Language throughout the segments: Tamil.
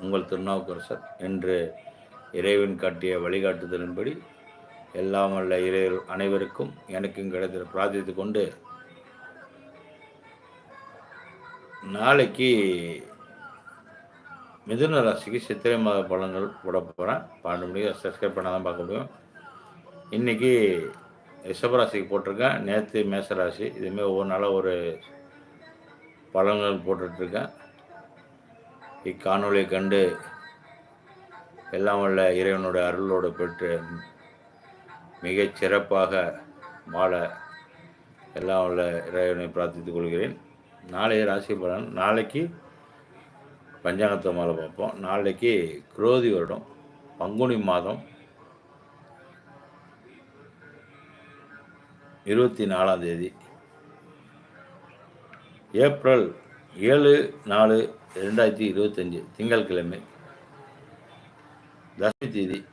உங்கள் திருநாவுக்கரசர் என்று இறைவன் காட்டிய வழிகாட்டுதலின்படி எல்லாம் அல்ல இறைவர் அனைவருக்கும் எனக்கும் கிடைத்த பிரார்த்தித்து கொண்டு நாளைக்கு மிதுன ராசிக்கு சித்திரை மாத பலன்கள் போட போகிறேன் பன்னெண்டு மணிக்கு சப்ஸ்கிரைப் பண்ணால் தான் பார்க்க முடியும். இன்றைக்கி ரிஷபராசிக்கு போட்டிருக்கேன். நேற்று மேசராசி. இதுமாரி ஒவ்வொரு நாளாக ஒரு பலன்கள் போட்டுட்ருக்கேன் இக்காணொலியை கண்டு எல்லாம் வல்ல இறைவனுடைய அருளோடு பெற்று மிகச் சிறப்பாக வாழ எல்லாம் உள்ள இறைவனை பிரார்த்தித்துக் கொள்கிறேன். நாளைய ராசி பலன் நாளைக்கு பஞ்சாங்கத்தை மாலை பார்ப்போம். நாளைக்கு குரோதி வருடம் பங்குனி மாதம் இருபத்தி நாலாம் தேதி. ஏப்ரல் ஏழு நாலு ரெண்டாயிரத்தி இருபத்தஞ்சி திங்கட்கிழமை தசமி தேதி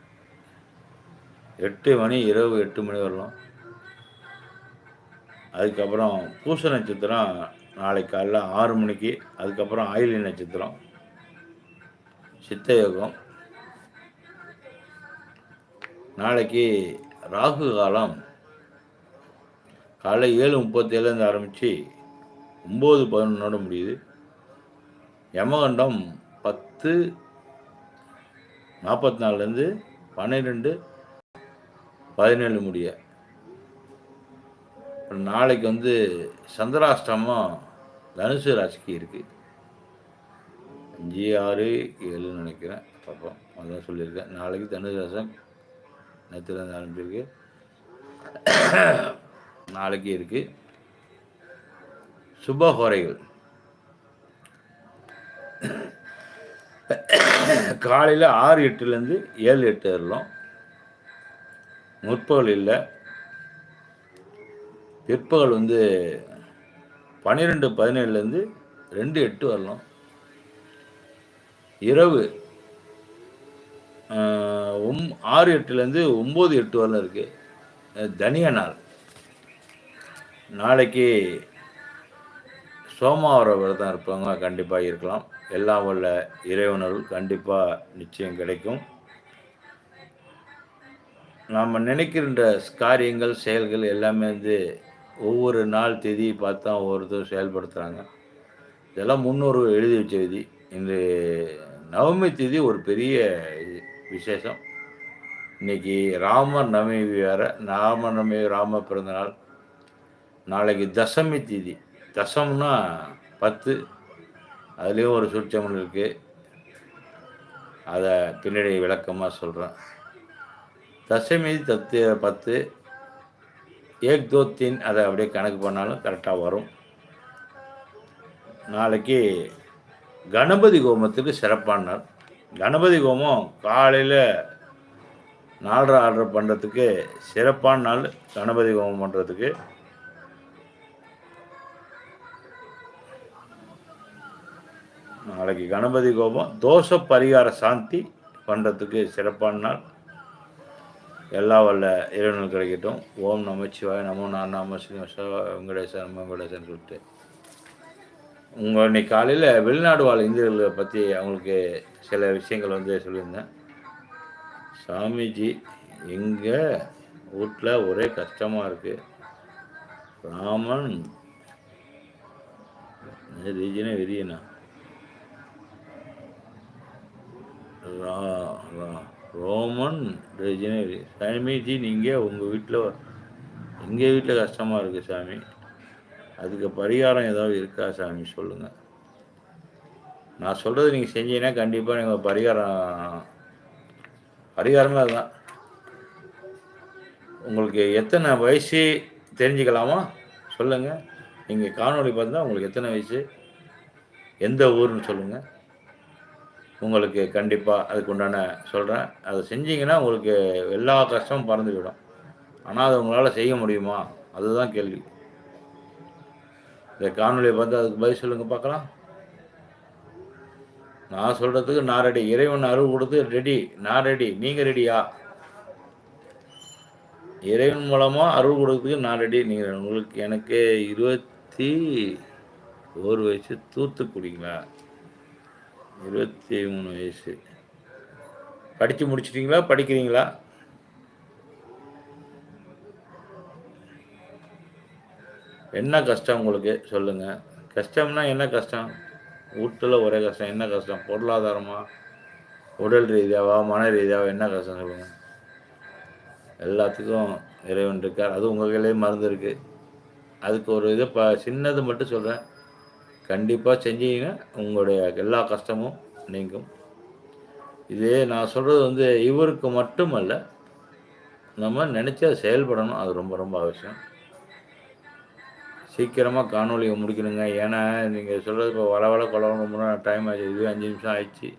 எட்டு மணி இரவு எட்டு மணி வரலாம். அதுக்கப்புறம் பூச நட்சத்திரம் நாளை காலைல ஆறு மணிக்கு அதுக்கப்புறம் ஆயிலி நட்சத்திரம் சித்த யோகம். நாளைக்கு ராகு காலம். காலை ஏழு முப்பத்தேழுலேருந்து ஆரம்பித்து ஒம்பது பதினொன்னோட முடியுது. யமகண்டம் பத்து நாற்பத்தி நாலுலேருந்து பன்னிரெண்டு பதினேழு முடிய. அப்புறம் நாளைக்கு வந்து சந்திராஷ்டமம் தனுசு ராசிக்கு இருக்குது அஞ்சு ஆறு ஏழுன்னு நினைக்கிறேன். பார்ப்போம். அதான் சொல்லியிருக்கேன். நாளைக்கு தனுசு ராசம் நேற்றுலேருந்து ஆரம்பிச்சிருக்கு. நாளைக்கு இருக்குது சுபஹோரைகள் காலையில் ஆறு எட்டுலேருந்து ஏழு எட்டு வரலாம். முற்பகல் இல்லை. பிற்பகல் வந்து பன்னிரெண்டு பதினேழுலேருந்து ரெண்டு எட்டு வரலாம். இரவு ஒம் ஆறு எட்டுலேருந்து ஒம்பது எட்டு வரலாம் இருக்குது தனிய நாள். நாளைக்கு சோமாவரம் விரதம் இருப்பவங்க கண்டிப்பாக இருக்கலாம். எல்லாம் உள்ள இறைவனர்கள் கண்டிப்பாக நிச்சயம் கிடைக்கும். நாம் நினைக்கின்ற காரியங்கள் செயல்கள் எல்லாமே வந்து ஒவ்வொரு நாள் தேதியை பார்த்து தான் ஒவ்வொருத்தரும் செயல்படுத்துகிறாங்க இதெல்லாம் முன்னோர் எழுதி வச்ச விதி. இந்த நவமி தேதி ஒரு பெரிய விசேஷம். இன்னைக்கு ராமர் நவமி வேற ராம நவமி ராம பிறந்தநாள் நாளைக்கு தசமி தேதி. தசம்னா பத்து அதுலேயும் ஒரு சூட்சமன் இருக்குது அதை பின்னாடி விளக்கமாக சொல்கிறேன் தசமி தத்து பத்து ஏக் அதை அப்படியே கணக்கு பண்ணாலும் கரெக்டாக வரும். நாளைக்கு கணபதி ஹோமத்துக்கு சிறப்பான நாள் கணபதி ஹோமம் காலையில் நாலரை ஆர்டர் பண்ணுறதுக்கு சிறப்பான நாள் கணபதி ஹோமம் பண்ணுறதுக்கு நாளைக்கு கணபதி கோபம் தோஷ பரிகார சாந்தி பண்ணுறதுக்கு சிறப்பான நாள். எல்லா வல்ல இறைவனும் கிடைக்கட்டும். ஓம் நமச்சிவாய் நமோ நான் நாம ஸ்ரீ வெங்கடேசன் நம வெங்கடேசன் சொல்லிட்டு. உங்கள் இன்னைக்கு காலையில் வெளிநாடு வாழ் இந்தியர்களை பற்றி அவங்களுக்கு சில விஷயங்கள் வந்து சொல்லியிருந்தேன். சாமிஜி எங்கள் வீட்டில் ஒரே கஷ்டமாக இருக்குது ராமன் ரீஜினே வெறியனா ரோமன் ரெஜினரி சாமிஜி நீங்கள் உங்கள் வீட்டில் எங்கள் வீட்டில் கஷ்டமாக இருக்குது சாமி? அதுக்கு பரிகாரம் ஏதாவது இருக்கா சாமி? சொல்லுங்கள் நான் சொல்கிறது நீங்கள் செஞ்சீங்கன்னா கண்டிப்பாக நீங்கள் பரிகாரம் பரிகாரமே அதுதான். உங்களுக்கு எத்தனை வயசு தெரிஞ்சுக்கலாமா? சொல்லுங்கள் நீங்கள் காணொளி பார்த்தா உங்களுக்கு எத்தனை வயசு? எந்த ஊர்னு சொல்லுங்கள் உங்களுக்கு கண்டிப்பாக அதுக்கு உண்டான சொல்கிறேன் அதை செஞ்சீங்கன்னா உங்களுக்கு எல்லா கஷ்டமும் பறந்துவிடும் ஆனால் அதை உங்களால் செய்ய முடியுமா? அதுதான் கேள்வி. இந்த காணொலியை பார்த்து அதுக்கு பதில் சொல்லுங்கள் பார்க்கலாம். நான் சொல்கிறதுக்கு நான் ரெடி இறைவன் அருள் கொடுத்து ரெடி நான் ரெடி நீங்கள் ரெடியா இறைவன் மூலமாக அருள் கொடுக்கறதுக்கு நான் ரெடி நீங்கள் உங்களுக்கு எனக்கு இருபத்தி ஒரு வயசு தூத்துக்குடிங்களா? இருபத்தி மூணு வயசு. படித்து முடிச்சிட்டிங்களா? படிக்கிறீங்களா? என்ன கஷ்டம் உங்களுக்கு? சொல்லுங்கள் கஷ்டம்னா என்ன கஷ்டம்? வீட்டில் ஒரே கஷ்டம். என்ன கஷ்டம்? பொருளாதாரமா? உடல் ரீதியாவா? மன ரீதியாவா? என்ன கஷ்டம் சொல்லுங்கள் எல்லாத்துக்கும் இறைவன் இருக்கார். அது உங்கள் கையிலேயே மருந்து இருக்குது அதுக்கு ஒரு இதை ப சின்னது மட்டும் சொல்கிறேன் கண்டிப்பாக செஞ்சீங்கன்னா உங்களுடைய எல்லா கஷ்டமும் நீங்கும். இது நான் சொல்கிறது வந்து இவருக்கு மட்டுமல்ல நம்ம நினச்சா செயல்படணும். அது ரொம்ப ரொம்ப அவசியம். சீக்கிரமாக காணொலியை முடிக்கணுங்க. ஏன்னா நீங்கள் சொல்கிறது இப்போ வள வள கொலவங்க டைம் ஆச்சு. இதுவே அஞ்சு நிமிஷம் ஆயிடுச்சு.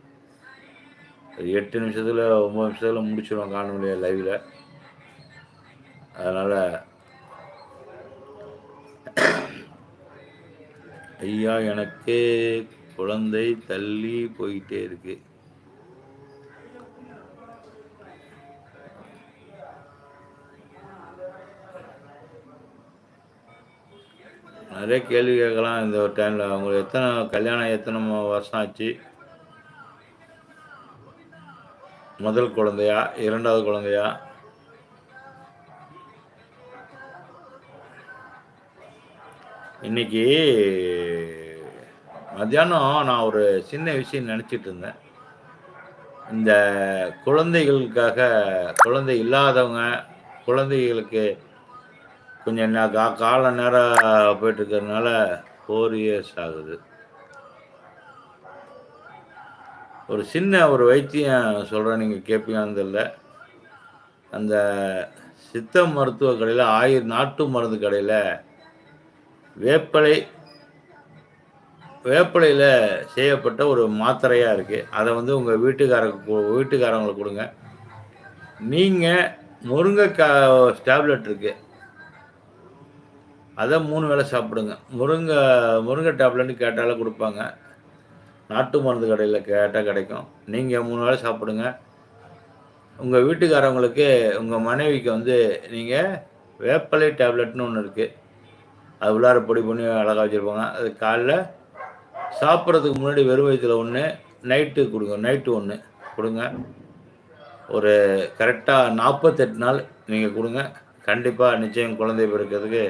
எட்டு நிமிஷத்தில் ஒம்பது நிமிஷத்தில் முடிச்சிடுவோம் காணொலியை லைவில் அதனால் ஐயா எனக்கு குழந்தை தள்ளி போயிட்டே இருக்கு. நிறைய கேள்வி கேட்கலாம் இந்த ஒரு டைமில் உங்களுக்கு எத்தனை கல்யாணம் எத்தனை வருஷம் ஆச்சு? முதல் குழந்தையா? இரண்டாவது குழந்தையா? இன்னைக்கு மத்தியானம் நான் ஒரு சின்ன விஷயம் நினச்சிட்டு இருந்தேன். இந்த குழந்தைகளுக்காக குழந்தை இல்லாதவங்க குழந்தைகளுக்கு கொஞ்சம் கா கால நேரம் போயிட்டுருக்கிறதுனால ஃபோர் இயர்ஸ் ஆகுது. ஒரு சின்ன ஒரு வைத்தியம் சொல்கிறேன் நீங்கள் கேட்பீங்கன்னு தெரியல. அந்த சித்த மருத்துவ கடையில் ஆயிரம் நாட்டு மருந்து கடையில் வேப்பலை வேப்பிலையில் செய்யப்பட்ட ஒரு மாத்திரையாக இருக்குது அதை வந்து உங்கள் வீட்டுக்காரங்க வீட்டுக்காரங்களுக்கு கொடுங்க. நீங்கள் முருங்கைக்காய் டேப்லெட் இருக்குது அதை மூணு வேளை சாப்பிடுங்க. முருங்கை முருங்கை டேப்லெட்னு கேட்டாலே கொடுப்பாங்க. நாட்டு மருந்து கடையில் கேட்டால் கிடைக்கும். நீங்கள் மூணு வேளை சாப்பிடுங்க. உங்கள் வீட்டுக்காரவங்களுக்கு உங்கள் மனைவிக்கு வந்து நீங்கள் வேப்பலை டேப்லெட்னு ஒன்று இருக்குது அது உள்ளார பொடி பண்ணி அழகாக வச்சுருப்பாங்க. அது காலைல சாப்பிட்றதுக்கு முன்னாடி வெறும் வயிற்றில் ஒன்று நைட்டு கொடுங்க நைட்டு ஒன்று கொடுங்க. ஒரு கரெக்டாக நாற்பத்தெட்டு நாள் நீங்கள் கொடுங்க. கண்டிப்பாக நிச்சயம் குழந்தை பிறக்கிறதுக்கு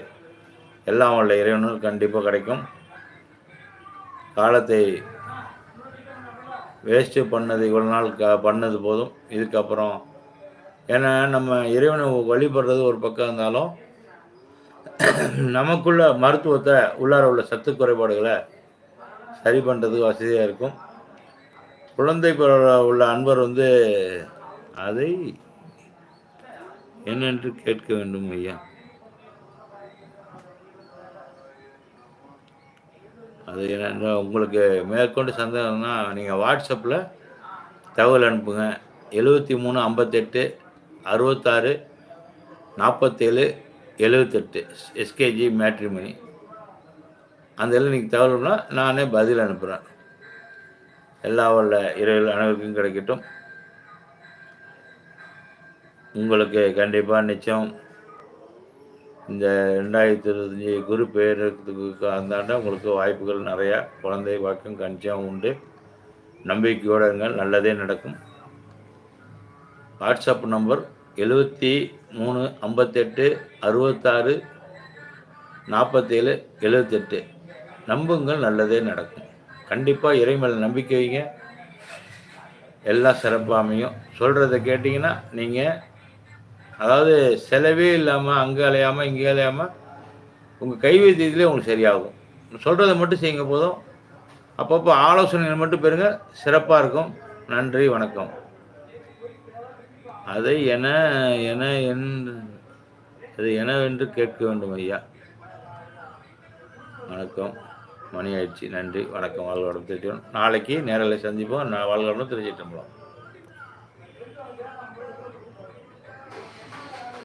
எல்லாம் உள்ள இறைவனும் கண்டிப்பாக கிடைக்கும். காலத்தை வேஸ்ட்டு பண்ணது இவ்வளோ நாள் க பண்ணது போதும். இதுக்கப்புறம் ஏன்னா நம்ம இறைவனை வழிபடுறது ஒரு பக்கம் இருந்தாலும் நமக்குள்ள மருத்துவத்தை உள்ளார உள்ள சத்து குறைபாடுகளை சரி பண்ணுறதுக்கு வசதியாக இருக்கும். குழந்தை உள்ள அன்பர் வந்து அதை என்னென்று கேட்க வேண்டும் ஐயா? அது என்னென்ன உங்களுக்கு மேற்கொண்டு சந்தேகம்னா நீங்கள் வாட்ஸ்அப்பில் தகவல் அனுப்புங்க. எழுபத்தி மூணு ஐம்பத்தெட்டு அறுபத்தாறு நாற்பத்தேழு எழுபத்தெட்டு எஸ்கேஜி மேட்ரிமணி அந்த இதில் நீங்கள் தகவல்னா நானே பதில் அனுப்புகிறேன் எல்லா உள்ள இரவில் அனைவருக்கும் கிடைக்கட்டும். உங்களுக்கு கண்டிப்பாக நிச்சயம் இந்த ரெண்டாயிரத்தி இருபத்தஞ்சி குரு பேருக்கு அந்தாண்ட உங்களுக்கு வாய்ப்புகள் நிறையா குழந்தை வாக்கம் கண்டிப்பாக உண்டு. நம்பிக்கையோடு இருங்கள் நல்லதே நடக்கும். வாட்ஸ்அப் நம்பர் எழுபத்தி மூணு ஐம்பத்தெட்டு அறுபத்தாறு நாற்பத்தேழு எழுபத்தெட்டு நம்புங்கள் நல்லதே நடக்கும். கண்டிப்பாக இறைமேல் நம்பிக்கை வைங்க. எல்லாம் சிறப்பாக அமையும் சொல்கிறத கேட்டிங்கன்னா நீங்கள் அதாவது செலவே இல்லாமல் அங்கே அலையாமல் இங்கே அலையாமல் உங்கள் கைவைத்தியத்திலே உங்களுக்கு சரியாகும். சொல்கிறத மட்டும் செய்யுங்க போதும். அப்பப்போ ஆலோசனைகள் மட்டும் பெறுங்க. சிறப்பாக இருக்கும். நன்றி வணக்கம். அதை என என அது எனவென்று கேட்க வேண்டும் ஐயா. வணக்கம். மணி ஆயிடுச்சு. நன்றி. வணக்கம். வாழ்வாடம் திருச்சி நாளைக்கு நேரில் சந்திப்போம். நான் வாழ்வாடம் திருச்சிட்டம்பலம்